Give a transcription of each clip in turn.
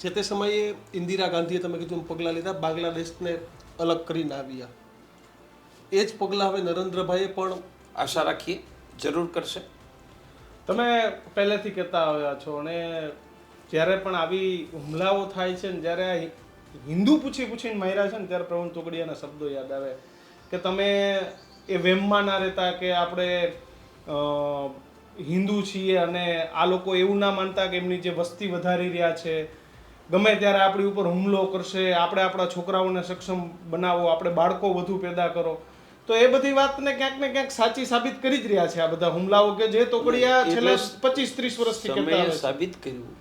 જે તે સમયે ઇન્દિરા ગાંધીએ તમે કીધું પગલાં લીધા, બાંગ્લાદેશને અલગ કરીને આવ્યા. એ જ પગલાં હવે નરેન્દ્રભાઈએ પણ આશા રાખીએ, જરૂર કરશે. તમે પહેલેથી કહેતા આવ્યા છો અને જ્યારે પણ આવી હુમલાઓ થાય છે ને જ્યારે હિન્દુ પૂછી પૂછીને માર્યા છે ને ત્યારે પ્રવીણ તોગડિયાના શબ્દો યાદ આવે કે તમે એ વેમમાં ના રહેતા કે આપણે હિન્દુ છીએ અને આ લોકો એવું ના માનતા કે એમની જે વસ્તી વધારી રહ્યા છે ગમે ત્યારે આપણી ઉપર હુમલો કરશે આપણે આપણા છોકરાઓને સક્ષમ બનાવો આપણે બાળકો વધુ પેદા કરો તો એ બધી વાતને ક્યાંક ને ક્યાંક સાચી સાબિત કરી જ રહ્યા છે આ બધા હુમલાઓ કે જે તોકડિયા છેલ્લા પચીસ ત્રીસ વર્ષથી છે. સાબિત કર્યું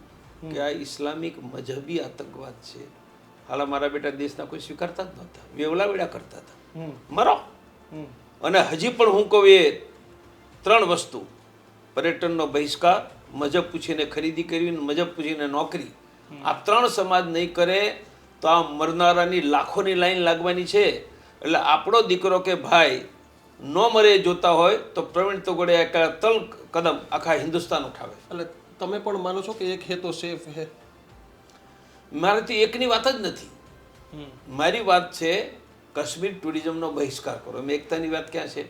કે આ ઇસ્લામિક મજહબી આતંકવાદ છે. હાલ મારા બેટા દેશના કોઈ સ્વીકારતા જ નહોતા. વેવલા વેડા કરતા હતા. મરો. અને હજી પણ હું કહું એ ત્રણ વસ્તુ. પર્યટનનો બહિષ્કાર મજબ પૂછીને ખરીદી કરવી મજબ પૂછીને નોકરી આ ત્રણ સમાજ નહીં કરે તો આ મરનારાની લાખોની લાઈન લાગવાની છે. એટલે આપણો દીકરો કે ભાઈ ન મરે જોતા હોય તો પ્રવીણ તોગડે એક તલ કદમ આખા હિન્દુસ્તાન ઉઠાવે. એટલે તમે પણ માનો છો કે એક હે તો સેફ હે? મારાથી એકની વાત જ નથી. મારી વાત છે કાશ્મીર ટુરિઝમનો બહિષ્કાર કરો. મેં એકતાની વાત ક્યાં છે?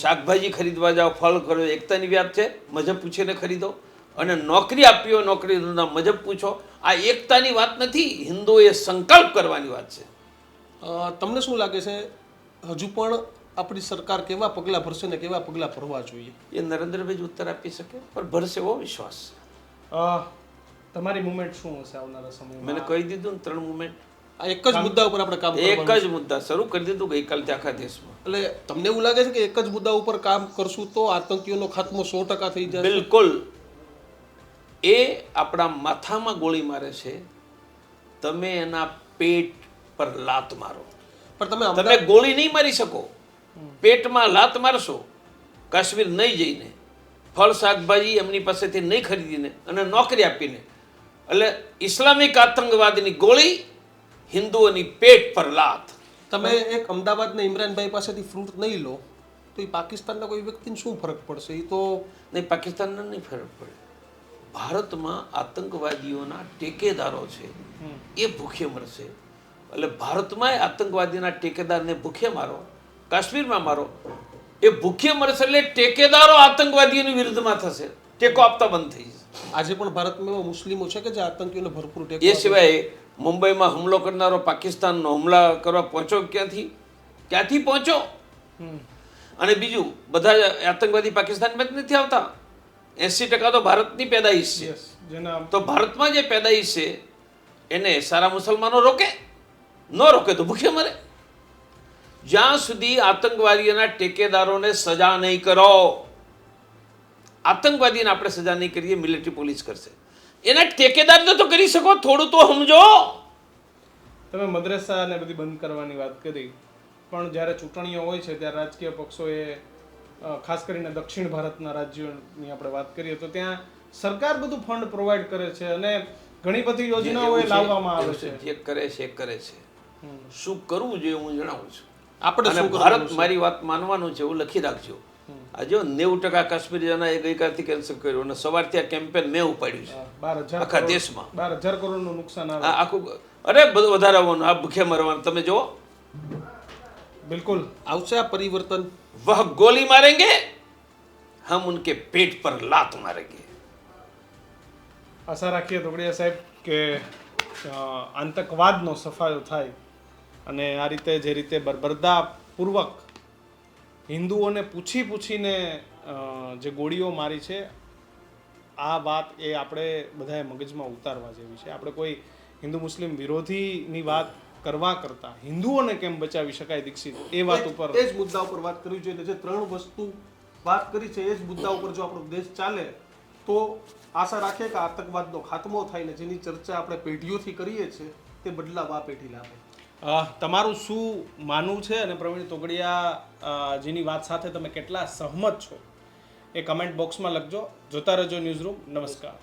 શાકભાજી ખરીદવા જાઓ ફળ કરો એકતાની વાત છે. મજબ પૂછીને ખરીદો. અને નોકરી આપી હોય નોકરી ધંધા મજબ પૂછો. આ એકતાની વાત નથી હિન્દુઓએ સંકલ્પ કરવાની વાત છે. તમને શું લાગે છે હજુ પણ આપણી સરકાર કેવા પગલાં ભરશે ને કેવા પગલાં ભરવા જોઈએ? એ નરેન્દ્રભાઈ જ ઉત્તર આપી શકે પણ ભરશે એવો વિશ્વાસ. તમારી મુવમેન્ટ શું હશે આવનારા સમયમાં? મેં કહી દીધું ને ત્રણ મુમેન્ટ આ એક જ મુદ્દા ઉપર આપણે કામ એક જ મુદ્દા શરૂ કરી દીધું ગઈકાલથી આખા દેશમાં. એટલે તમને એવું લાગે છે કે એક જ મુદ્દા ઉપર કામ કરશું તો આતંકીઓનો ખાત્મો સો ટકા થઈ જાય બિલકુલ. એ આપણા માથામાં ગોળી મારે છે તમે એના પેટ પર લાત મારો. પણ તમે તમે ગોળી નહીં મારી શકો. પેટમાં લાત મારશો કાશ્મીર નહીં જઈને. ફળ શાકભાજી એમની પાસેથી નહીં ખરીદીને અને નોકરી આપીને. એટલે ઇસ્લામિક આતંકવાદની ગોળી હિન્દુઓની પેટ પર લાત. તમે એક અમદાવાદના ઇમરાનભાઈ પાસેથી ફ્રૂટ નહીં લો તો એ પાકિસ્તાનના કોઈ વ્યક્તિને શું ફરક પડશે? એ તો નહીં પાકિસ્તાનને નહીં ફરક પડે. ભારતમાં આતંકવાદીઓના ટેકેદારો છે એ ભૂખે મરશે. એટલે ભારતમાં આતંકવાદીના ટેકેદારને ભૂખે મારો કાશ્મીરમાં મારો. એ ભૂખે મરશે એટલે ટેકેદારો આતંકવાદીઓની વિરુદ્ધમાં થશે. ટેકો આપતા બંધ થઈ જશે. આજે પણ ભારતમાં એવા મુસ્લિમો છે કે જે આતંકીઓને ભરપૂર ટેકો એ સિવાય મુંબઈમાં હુમલો કરનારો પાકિસ્તાનનો હુમલા કરવા પહોંચો ક્યાંથી? ક્યાંથી પહોંચો. અને બીજું બધા આતંકવાદી પાકિસ્તાનમાં જ નથી આવતા? એંસી ટકા તો ભારતની પેદાઈશ છે. તો ભારતમાં જે પેદાઈશ છે એને સારા મુસલમાનો રોકે? ન રોકે તો ભૂખે મરે. જ્યાં સુધી આતંકવાદીઓના ટેકેદારોને સજા નહીં કરો. આતંકવાદીને આપણે સજા નહીં કરીએ મિલિટરી પોલીસ કરશે. એના ટેકેદારને તો કરી શકો થોડું તો સમજો. તમે મદ્રેસા ને બધી બંધ કરવાની વાત કરી. પણ જ્યારે ચૂંટણીઓ હોય છે ત્યારે રાજકીય પક્ષોએ ખાસ કરીને દક્ષિણ ભારતના રાજ્યોની આપણે વાત કરીએ તો ત્યાં સરકાર બધું ફંડ પ્રોવાઈડ કરે છે અને ઘણી બધી યોજનાઓ એ લાવવામાં આવે છે. જે કરે છે એ કરે છે. શું કરવું જોઈએ હું જણાવું છું. આપણે શું ભારત મારી વાત માનવાનું છે એવું લખી રાખજો. આજે નેવું ટકા કાશ્મીરીઓના એ ગઈકાલથી કેન્સલ કર્યું અને સવારથી આ કેમ્પેન મેં ઉપાડ્યું છે. બાર હજાર આખા દેશમાં. બાર હજાર કરોડનું નુકસાન આખું અરે બધું વધારાવાનું આ ભૂખે મરવાનું. તમે જુઓ. બિલકુલ આવશે આ પરિવર્તન? વહ ગોલી મારેંગે હમ ઉનકે પેટ પર લાત મારેંગે આશા રાખીએ તોગડિયા સાહેબ કે અ, આતંકવાદનો સફાયો થાય અને આ રીતે જે રીતે બરબરદાપૂર્વક હિન્દુઓને પૂછી પૂછીને અ, જે ગોળીઓ મારી છે આ વાત એ આપણે બધાએ મગજમાં ઉતારવા જેવી છે. આપણે કોઈ હિન્દુ મુસ્લિમ વિરોધીની વાત કરવા કરતા હિન્દુઓને કેમ બચાવી શકાય દીક્ષિત? એ વાત ઉપર એ જ મુદ્દા ઉપર વાત કરવી જોઈએ. જે ત્રણ વસ્તુ વાત કરી છે એ જ મુદ્દા ઉપર જો આપણો દેશ ચાલે તો આશા રાખીએ કે આતંકવાદનો ખાત્મો થાય ને જેની ચર્ચા આપણે પેઢીઓથી કરીએ છીએ તે બદલાવ આ પેઢી લાવે તમારું શું માનવું છે? અને પ્રવીણ તોગડિયા જેની વાત સાથે તમે કેટલા સહમત છો? એ કમેન્ટ બોક્સમાં લખજો. જોતા રહેજો ન્યૂઝ રૂમ નમસ્કાર.